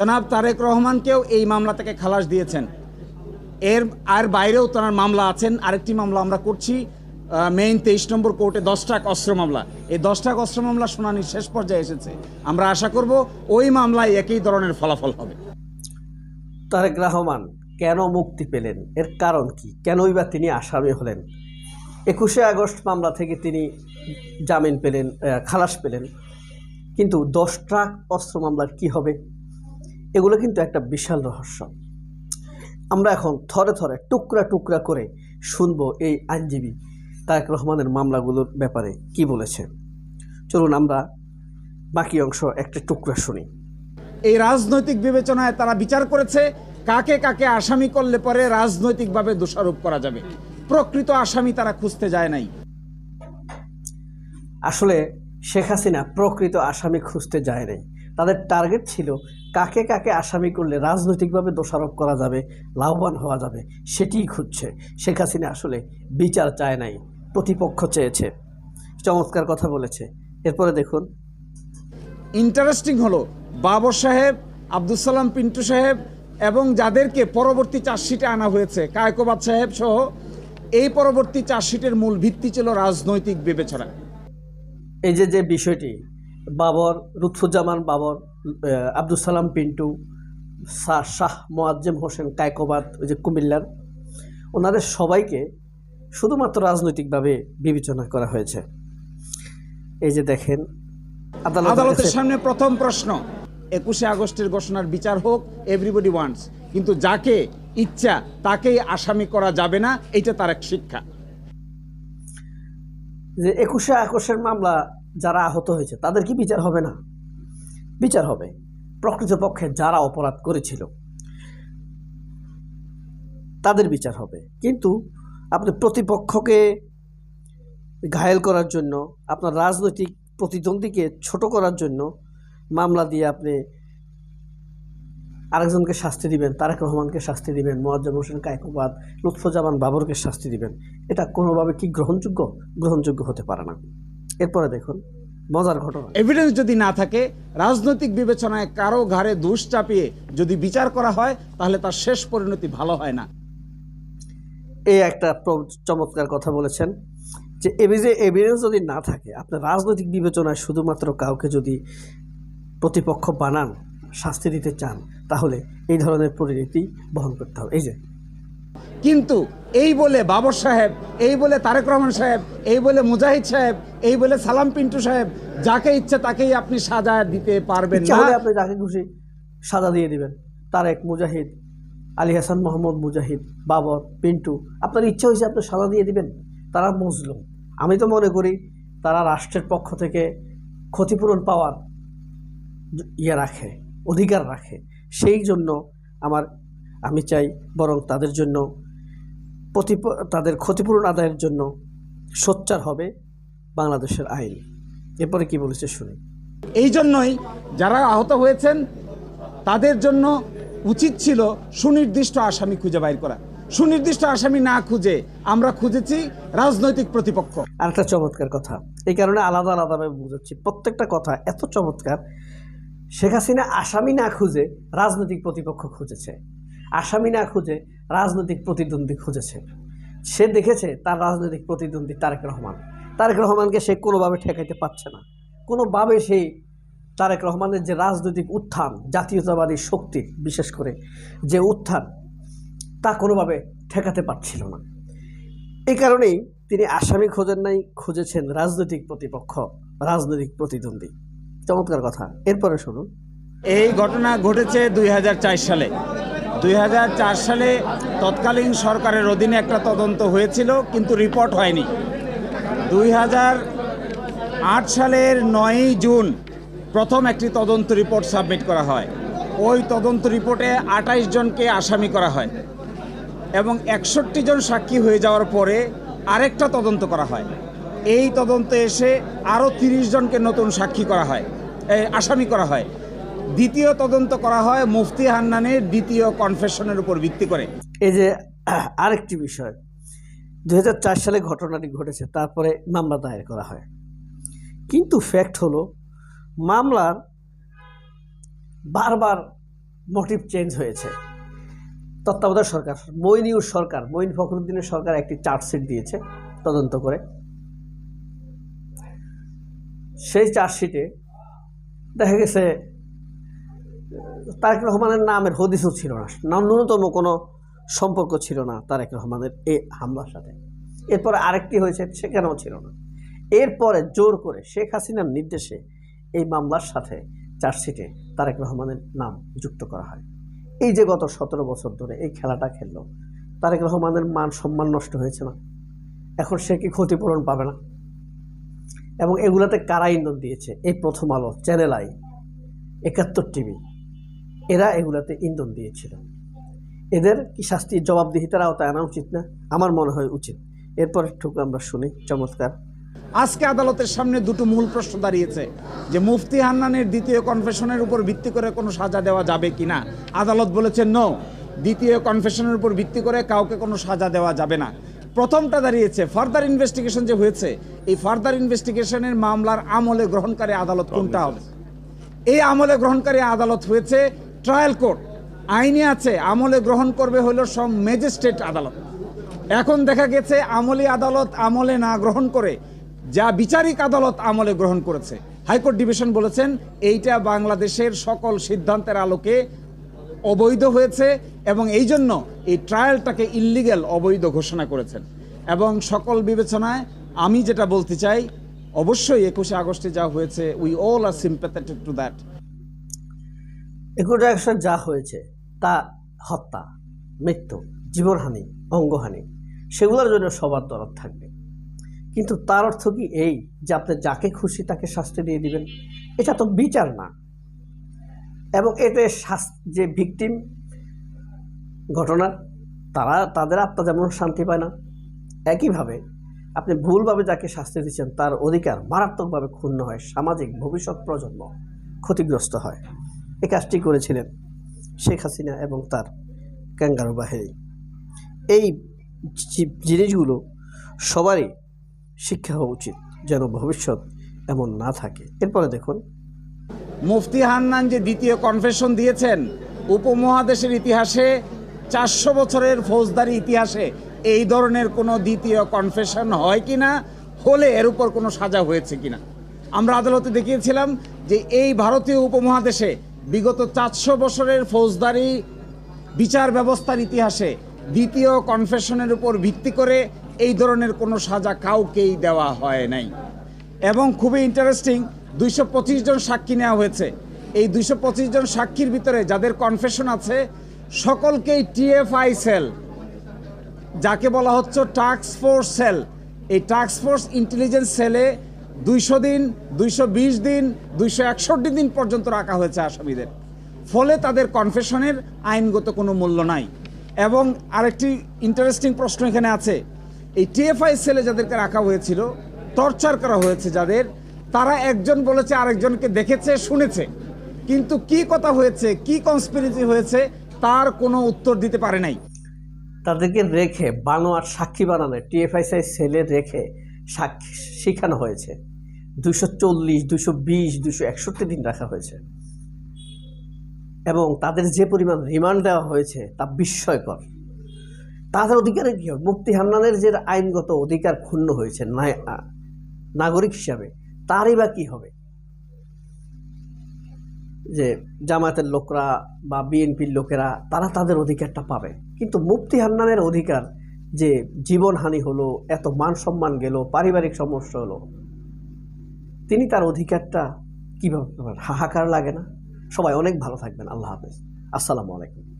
জনাব তারেক রহমানকেও এই মামলা থেকে খালাস দিয়েছেন। এর, আর বাইরেও তার মামলা আছেন। আরেকটি মামলা আমরা করছি মেইন তেইশ নম্বর কোর্টে দশ টাক অস্ত্র মামলা। এই দশ টাক অস্ত্র মামলা শুনানির শেষ পর্যায়ে এসেছে। আমরা আশা করব ওই মামলায় একই ধরনের ফলাফল হবে। তারেক রহমান, কেন মুক্তি পেলেন? এর কারণ কি? কেনই বা তিনি আসামি হলেন? একুশে আগস্ট মামলা থেকে তিনি জামিন পেলেন খালাস পেলেন। কিন্তু দশ ট্রাক অস্ত্র মামলার কি হবে? এগুলো কিন্তু একটা বিশাল রহস্য। আমরা এখন থরে থরে টুকরা টুকরা করে শুনব এই আইনজীবী তারেক রহমানের মামলাগুলোর ব্যাপারে কি বলেছে চলুন আমরা বাকি অংশ একটা টুকরা শুনি। এই রাজনৈতিক বিবেচনায় তারা বিচার করেছে কাকে কাকে আসামি করলে পরে রাজনৈতিকভাবে দোষারোপ করা যাবে। প্রকৃত আসামি তারা খুঁজতে যায় নাই। আসলে শেখ হাসিনা প্রকৃত আসামি খুঁজতে যায় নাই। তাদের টার্গেট ছিল কাকে কাকে আসামি করলে রাজনৈতিকভাবে দোষারোপ করা যাবে লাভবান হওয়া যাবে সেটিই খুঁজছে। শেখ হাসিনা আসলে বিচার চায় নাই প্রতিপক্ষ চেয়েছে। চমৎকার কথা বলেছে। এরপরে দেখুন। ইন্টারেস্টিং হলো বাবর সাহেব আব্দুল সালাম পিন্টু সাহেব এবং যাদেরকে পরবর্তী চার্জশিটে আনা হয়েছে কায়কোবাদ সাহেব সহ এই পরবর্তী চার্জশিটের মূল ভিত্তি ছিল রাজনৈতিক বিবেচনা। এই যে যে বিষয়টি বাবর লুৎফুজ্জামান বাবর আব্দুল সালাম পিন্টু শাহ শাহ মোয়াজ্জেম হোসেন কায়কোবাদ ওই যে কুমিল্লার। ওনাদের সবাইকে শুধুমাত্র রাজনৈতিকভাবে বিবেচনা করা হয়েছে। এই যে দেখেন আদালত আদালতের সামনে প্রথম প্রশ্ন একুশে আগস্টের ঘোষণার বিচার হোক এভরিবডি ওয়ান্টস কিন্তু যাকে ইচ্ছা তাকেই আসামি করা যাবে না এটা তার এক শিক্ষা। যে একুশে আকর্ষের মামলা যারা আহত হয়েছে, তাদের কি বিচার হবে না? বিচার হবে। প্রকৃতপক্ষে যারা অপরাধ করেছিল, তাদের বিচার হবে। কিন্তু আপনি প্রতিপক্ষকে ঘায়েল করার জন্য, আপনার রাজনৈতিক প্রতিদ্বন্দ্বীকে ছোট করার জন্য মামলা দিয়ে আপনি আরেকজনকে শাস্তি দিবেন, তারেক রহমানকে শাস্তি দিবেন, মোয়াজ্জম হোসেন কায়কোবাদ লুৎফুজ্জামান বাবরকে শাস্তি দিবেন। এটা কোনোভাবে কি গ্রহণযোগ্য? গ্রহণযোগ্য হতে পারে না। এরপরে দেখুন মজার ঘটনা। এভিডেন্স যদি না থাকে রাজনৈতিক বিবেচনায় কারও ঘাড়ে দোষ চাপিয়ে যদি বিচার করা হয় তাহলে তার শেষ পরিণতি ভালো হয় না। এই একটা চমৎকার কথা বলেছেন যে এভিজে এভিডেন্স যদি না থাকে আপনার রাজনৈতিক বিবেচনায় শুধুমাত্র কাউকে যদি প্রতিপক্ষ বানান শাস্তি দিতে চান তাহলে এই ধরনের পরিণতি বহন করতে হবে। এই যে কিন্তু এই বলে বাবর সাহেব এই বলে তারেক রহমান সাহেব এই বলে মুজাহিদ সাহেব এই বলে সালাম পিন্টু সাহেব যাকে ইচ্ছে তাকেই আপনি সাজা দিতে পারবেন না। আপনি যাকে খুশি সাজা দিয়ে দিবেন। তারেক মুজাহিদ আলী হাসান মোহাম্মদ মুজাহিদ বাবর পিন্টু আপনার ইচ্ছা হয়েছে আপনি সাজা দিয়ে দিবেন তারা মজলুম আমি তো মনে করি তারা রাষ্ট্রের পক্ষ থেকে ক্ষতিপূরণ পাওয়ার ইয়ে রাখে অধিকার রাখে। সেই জন্য আমার আমি চাই বরং তাদের জন্য প্রতি তাদের ক্ষতিপূরণ আদায়ের জন্য সোচ্চার হবে বাংলাদেশের আইন। এরপরে কি বলেছে শুনি। এই জন্যই যারা আহত হয়েছেন তাদের জন্য উচিত ছিল সুনির্দিষ্ট আসামি খুঁজে বাইর করা। সুনির্দিষ্ট আসামি না খুঁজে আমরা খুঁজেছি রাজনৈতিক প্রতিপক্ষ। আর একটা চমৎকার কথা। এই কারণে আলাদা আলাদাভাবে বুঝাচ্ছি। প্রত্যেকটা কথা এত চমৎকার শেখ হাসিনা আসামি না খুঁজে রাজনৈতিক প্রতিপক্ষ খুঁজেছে। আসামি না খুঁজে রাজনৈতিক প্রতিদ্বন্দ্বী খুঁজেছে। সে দেখেছে তার রাজনৈতিক প্রতিদ্বন্দ্বী তারেক রহমান। তারেক রহমানকে সে কোনোভাবে ঠেকাইতে পারছে না। কোনোভাবে সেই তারেক রহমানের যে রাজনৈতিক উত্থান, জাতীয়তাবাদী শক্তি, বিশেষ করে যে উত্থান, তা কোনোভাবে ঠেকাতে পারছিল না। এই কারণেই তিনি আসামি খোঁজেন নাই, খুঁজেছেন রাজনৈতিক প্রতিপক্ষ, রাজনৈতিক প্রতিদ্বন্দ্বী। চমৎকার কথা। এরপরে শুনুন। এই ঘটনা ঘটেছে দুই হাজার চার সালে। দুই হাজার চার সালে তৎকালীন সরকারের অধীনে একটা তদন্ত হয়েছিল, কিন্তু রিপোর্ট হয়নি। দুই সালের নয়ই জুন প্রথম একটি তদন্ত রিপোর্ট সাবমিট করা হয়। ওই তদন্ত রিপোর্টে আঠাইশ জনকে আসামি করা হয় এবং একষট্টি জন সাক্ষী হয়ে যাওয়ার পরে আরেকটা তদন্ত করা হয়। এই তদন্তে এসে আরও তিরিশ জনকে নতুন সাক্ষী করা হয় আসামি করা হয়। দ্বিতীয় তদন্ত করা হয় মুফতি হান্নানের দ্বিতীয় কনফেশনের উপর ভিত্তি করে। এই যে, আরেকটি বিষয় দু হাজার চার সালে ঘটনাটি ঘটেছে, তারপরে মামলা দায়ের করা হয়। কিন্তু ফ্যাক্ট হলো, মামলার বারবার মোটিভ চেঞ্জ হয়েছে। তত্ত্বাবধায়ক সরকার, মইনিউর সরকার, মঈন ফখরুদ্দিনের সরকার একটি চার্জশিট দিয়েছে তদন্ত করে। সেই চার্জশিটে দেখা গেছে তারেক রহমানের নামের হদিসও ছিল না। ন্যূনতম কোনো সম্পর্ক ছিল না তারেক রহমানের এই হামলার সাথে। এরপরে আরেকটি হয়েছে, সেখানেও ছিল না। এরপরে জোর করে শেখ হাসিনার নির্দেশে এই মামলার সাথে চার্জশিটে তারেক রহমানের নাম যুক্ত করা হয়। এই যে গত সতেরো বছর ধরে এই খেলাটা খেললো, তারেক রহমানের মান সম্মান নষ্ট হয়েছে না? এখন সে কি ক্ষতিপূরণ পাবে না? এবং এগুলাতে কারা ইন্ধন দিয়েছে? এই প্রথম আলো, চ্যানেল আই, একাত্তর টিভি। এরা এগুলাতে ইন্ধন দিয়েছিল। এদের কি শাস্তির জবাবদিহিতার আওতায় আনা উচিত না? আমার মনে হয় উচিত। এরপর একটু আমরা শুনি। চমৎকার। আজকে আদালতের সামনে দুটো মূল প্রশ্ন দাঁড়িয়েছে যে, মুফতি হান্নানের দ্বিতীয় কনফেশনের উপর ভিত্তি করে কোনো সাজা দেওয়া যাবে কিনা আদালত বলেছে নো দ্বিতীয় কনফেশনের উপর ভিত্তি করে কাউকে কোনো সাজা দেওয়া যাবে না। প্রথমটা দাঁড়িয়েছে ফার্দার ইনভেস্টিগেশন যে হয়েছে, এই ফার্দার ইনভেস্টিগেশনের মামলার আমলে গ্রহণকারী আদালত কোনটা হবে? এই আমলে গ্রহণকারী আদালত হয়েছে ট্রায়াল কোর্ট, আইনে আছে, আমলে গ্রহণ করবে হলো সব ম্যাজিস্ট্রেট আদালত। এখন দেখা গেছে আমলি আদালত আমলে না গ্রহণ করে, যা বিচারিক আদালত আমলে গ্রহণ করেছে। হাইকোর্ট ডিভিশন বলেছেন, এইটা বাংলাদেশের সকল সিদ্ধান্তের আলোকে অবৈধ হয়েছে এবং এই জন্য এই ট্রায়ালটাকে ইল্লিগ্যাল অবৈধ ঘোষণা করেছেন। এবং সকল বিবেচনায় আমি যেটা বলতে চাই, অবশ্যই একুশে আগস্টে যা হয়েছে we all are sympathetic to that একুশে অ্যাকশন যা হয়েছে তা হত্যা, মৃত্যু, জীবনহানি, অঙ্গহানি, সেগুলোর জন্য সবার দরদ থাকবে। কিন্তু তার অর্থ কি এই যে আপনি যাকে খুশি তাকে শাস্তি দিয়ে দিবেন? এটা তো বিচার না। এবং এতে যে ভিকটিম ঘটনার তারা, তাদের আত্মা যেমন শান্তি পায় না, একইভাবে আপনি ভুলভাবে যাকে শাস্তি দিচ্ছেন তার অধিকার মারাত্মকভাবে ক্ষুণ্ণ হয়, সামাজিক ভবিষ্যৎ প্রজন্ম ক্ষতিগ্রস্ত হয়। এই কাজটি করেছিলেন শেখ হাসিনা এবং তার ক্যাঙ্গারু বাহিনী। এই জিনিসগুলো সবারই শিক্ষা হওয়া উচিত যেন ভবিষ্যৎ এমন না থাকে। এরপরে দেখুন। মুফতি হান্নান যে দ্বিতীয় কনফেশন দিয়েছেন, উপমহাদেশের ইতিহাসে চারশো বছরের ফৌজদারি ইতিহাসে এই ধরনের কোনো দ্বিতীয় কনফেশন হয় কি না হলে এর উপর কোনো সাজা হয়েছে কিনা। আমরা আদালতে দেখিয়েছিলাম যে এই ভারতীয় উপমহাদেশে বিগত চারশো বছরের ফৌজদারি বিচার ব্যবস্থার ইতিহাসে দ্বিতীয় কনফেশনের উপর ভিত্তি করে এই ধরনের কোনো সাজা কাউকেই দেওয়া হয় নাই। এবং খুবই ইন্টারেস্টিং দুইশো পঁচিশ জন সাক্ষী নেওয়া হয়েছে। এই দুইশো পঁচিশ জন সাক্ষীর ভিতরে যাদের কনফেশন আছে, সকলকেই টিএফআই সেল যাকে বলা হচ্ছে টাস্ক ফোর্স সেল এই টাস্ক ফোর্স ইন্টেলিজেন্স সেলে দুইশো দিন, দুইশো বিশ দিন, দুইশো একষট্টি দিন পর্যন্ত রাখা হয়েছে আসামিদের। ফলে তাদের কনফেশনের আইনগত কোনো মূল্য নাই। এবং আরেকটি ইন্টারেস্টিং প্রশ্ন এখানে আছে। এই টিএফআই সেলে যাদেরকে রাখা হয়েছিল টর্চার করা হয়েছে যাদের, তারা একজন বলেছে, আরেকজনকে দেখেছে, শুনেছে। কিন্তু কি কথা হয়েছে, কি কনস্পিরেসি হয়েছে, তার কোনো উত্তর দিতে পারে নাই। তাদেরকে রেখে বানোয়ার সাক্ষী বানানো টিএফআইসিআই সেলে রেখে শেখানো হয়েছে। দুশো চল্লিশ দুশো বিশ দুশো একষট্টি দিন রাখা হয়েছে। এবং তাদের যে পরিমাণ রিমান্ড দেওয়া হয়েছে, তা বিস্ময়কর। তাদের অধিকারে কী হবে? মুক্তি হান্নানের যে আইনগত অধিকার ক্ষুণ্ণ হয়েছে নাগরিক হিসাবে, তারই বা কী হবে? যে জামায়াতের লোকরা বা বিএনপির লোকেরা, তারা তাদের অধিকারটা পাবে। কিন্তু মুফতি হান্নানের অধিকার যে জীবনহানি হলো, এত মান সম্মান গেল, পারিবারিক সমস্যা হলো, তিনি তার অধিকারটা কীভাবে হাহাকার লাগে না? সবাই অনেক ভালো থাকবেন। আল্লাহ হাফেজ। আসসালামু আলাইকুম।